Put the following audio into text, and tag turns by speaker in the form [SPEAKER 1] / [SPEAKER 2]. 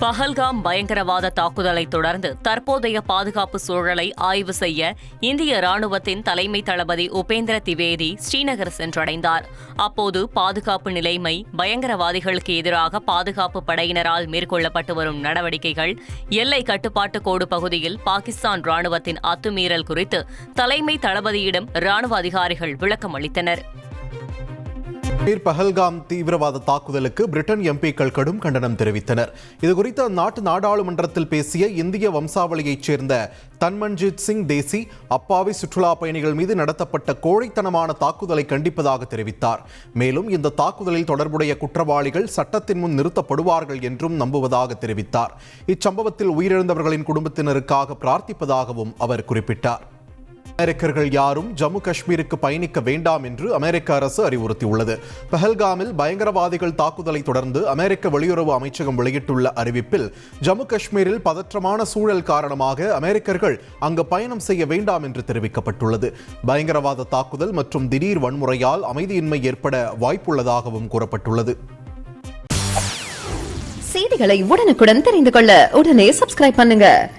[SPEAKER 1] பஹல்காம் பயங்கரவாத தாக்குதலை தொடர்ந்து தற்போதைய பாதுகாப்பு சூழலை ஆய்வு செய்ய இந்திய ராணுவத்தின் தலைமை தளபதி உபேந்திர திவேதி ஸ்ரீநகர் சென்றடைந்தார். அப்போது பாதுகாப்பு நிலைமை பயங்கரவாதிகளுக்கு எதிராக பாதுகாப்பு படையினரால் மேற்கொள்ளப்பட்டு வரும் நடவடிக்கைகள் எல்லை கட்டுப்பாட்டு கோடு பகுதியில் பாகிஸ்தான் ராணுவத்தின் அத்துமீறல் குறித்து தலைமை தளபதியிடம் ராணுவ அதிகாரிகள் விளக்கம் அளித்தனர்
[SPEAKER 2] பஹல்காம் தீவிரவாத தாக்குதலுக்கு பிரிட்டன் எம்பிக்கள் கடும் கண்டனம் தெரிவித்தனர். இதுகுறித்து அந்நாட்டு நாடாளுமன்றத்தில் பேசிய இந்திய வம்சாவளியைச் சேர்ந்த தன்மன்ஜித் சிங் தேசி அப்பாவி சுற்றுலா பயணிகள் மீது நடத்தப்பட்ட கோழைத்தனமான தாக்குதலை கண்டிப்பதாக தெரிவித்தார். மேலும் இந்த தாக்குதலில் தொடர்புடைய குற்றவாளிகள் சட்டத்தின் முன் நிறுத்தப்படுவார்கள் என்றும் நம்புவதாக தெரிவித்தார். இச்சம்பவத்தில் உயிரிழந்தவர்களின் குடும்பத்தினருக்காக பிரார்த்திப்பதாகவும் அவர் குறிப்பிட்டார். அமெரிக்கர்கள் யாரும் ஜம்மு காஷ்மீருக்கு பயணிக்க வேண்டாம் என்று அமெரிக்க அரசு அறிவுறுத்தியுள்ளது. பஹல்காமில் பயங்கரவாதிகள் தாக்குதலை தொடர்ந்து அமெரிக்க வெளியுறவு அமைச்சகம் வெளியிட்டுள்ள அறிவிப்பில் ஜம்மு காஷ்மீரில் பதற்றமான சூழல் காரணமாக அமெரிக்கர்கள் அங்கு பயணம் செய்ய வேண்டாம் என்று தெரிவிக்கப்பட்டுள்ளது. பயங்கரவாத தாக்குதல் மற்றும் திடீர் வன்முறையால் அமைதியின்மை ஏற்பட வாய்ப்புள்ளதாகவும் கூறப்பட்டுள்ளது.
[SPEAKER 3] செய்திகளை உடனுக்குடன் தெரிந்து கொள்ள உடனே சப்ஸ்கிரைப் பண்ணுங்க.